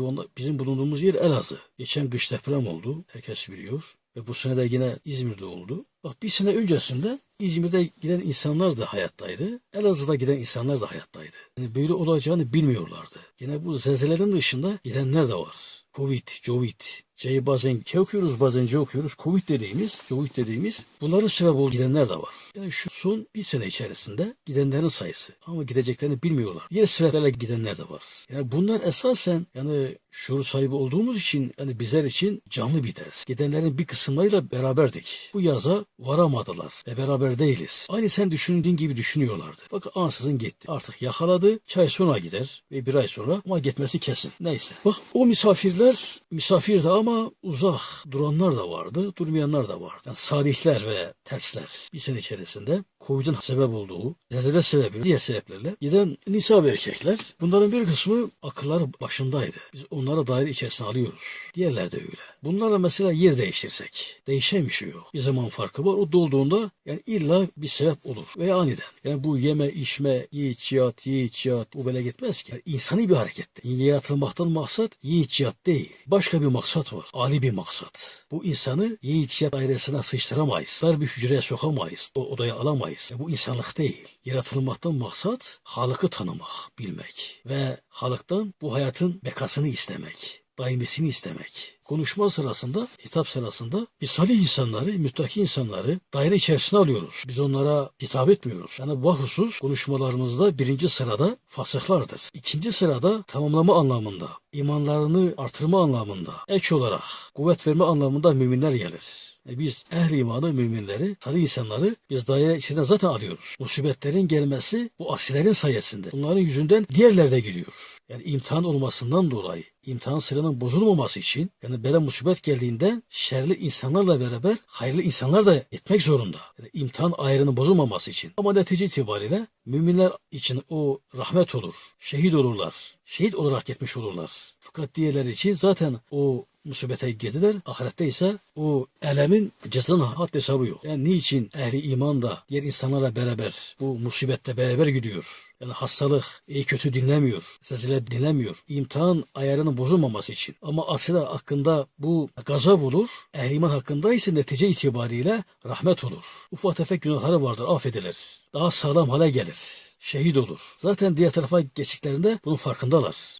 Şu anda bizim bulunduğumuz yer Elazığ. Geçen kış deprem oldu. Herkes biliyor. Ve bu sene de yine İzmir'de oldu. Bak bir sene öncesinde İzmir'de giden insanlar da hayattaydı. Elazığ'da giden insanlar da hayattaydı. Yani böyle olacağını bilmiyorlardı. Yine bu zelzelenin dışında gidenler de var. Covid, Covid, C'yi bazen K okuyoruz bazen C okuyoruz. Covid dediğimiz, Covid dediğimiz bunların sebep olduğu gidenler de var. Yani şu son bir sene içerisinde gidenlerin sayısı ama gideceklerini bilmiyorlar. Diğer sebeplerle gidenler de var. Yani bunlar esasen yani şuur sahibi olduğumuz için yani bizler için canlı bir ders. Gidenlerin bir kısımlarıyla beraberdik. Bu yaza varamadılar ve beraber değiliz. Aynı sen düşündüğün gibi düşünüyorlardı. Bak ansızın gitti. Artık yakaladı. Çay sonra gider ve bir ay sonra ama gitmesi kesin. Neyse. Bak o misafirler misafirdi ama uzak duranlar da vardı, durmayanlar da vardı. Yani salihler ve tersler bir sene içerisinde Covid'in sebep olduğu, zelzele sebebi, diğer sebeplerle giden nisa erkekler. Bunların bir kısmı akılları başındaydı. Biz onlara daire içerisine alıyoruz. Diğerler de öyle. Bunlarla mesela yer değiştirsek. Değişen bir şey yok. Bir zaman farkı var. O dolduğunda yani illa bir sebep olur. Veya aniden. Yani bu yeme, içme, yiğit, yat, yiğit, yat bu böyle gitmez ki. Yani insani bir hareket. Yani yaratılmaktan maksat yiğit, yat değil. Başka bir maksat var. Ali bir maksat. Bu insanı yiğit, yat dairesine sıçtıramayız. Dar bir hücreye sokamayız. O odaya alamayız. Yani bu insanlık değil. Yaratılmaktan maksat Halık'ı tanımak, bilmek. Ve Halık'tan bu hayatın bekasını istemek. Daimisini istemek konuşma sırasında, hitap sırasında biz salih insanları, müttaki insanları daire içerisine alıyoruz. Biz onlara hitap etmiyoruz. Yani bu husus konuşmalarımızda birinci sırada fasıhlardır. İkinci sırada tamamlama anlamında, imanlarını artırma anlamında, ek olarak kuvvet verme anlamında müminler gelir. E biz ehli imanı müminleri, salih insanları biz daire içine zaten alıyoruz. Musibetlerin gelmesi bu asilerin sayesinde. Bunların yüzünden diğerler de geliyor. Yani imtihan olmasından dolayı, imtihan sıranın bozulmaması için, yani böyle musibet geldiğinde şerli insanlarla beraber hayırlı insanlar da etmek zorunda. Yani imtihan ayrının bozulmaması için. Ama netice itibariyle müminler için o rahmet olur, şehit olurlar, şehit olarak gitmiş olurlar. Fakat diğerleri için zaten o musibete girdiler. Ahirette ise o elemin cezanın had hesabı yok. Yani niçin ehli iman da diğer insanlarla beraber bu musibette beraber gidiyor? Yani hastalık iyi kötü dinlemiyor. Sesile dinlemiyor. İmtihan ayarının bozulmaması için. Ama asile hakkında bu gazap olur. Ehli iman hakkında ise netice itibariyle rahmet olur. Ufak tefek günahları vardır affedilir. Daha sağlam hale gelir. Şehit olur. Zaten diğer tarafa geçtiklerinde bunun farkındalar.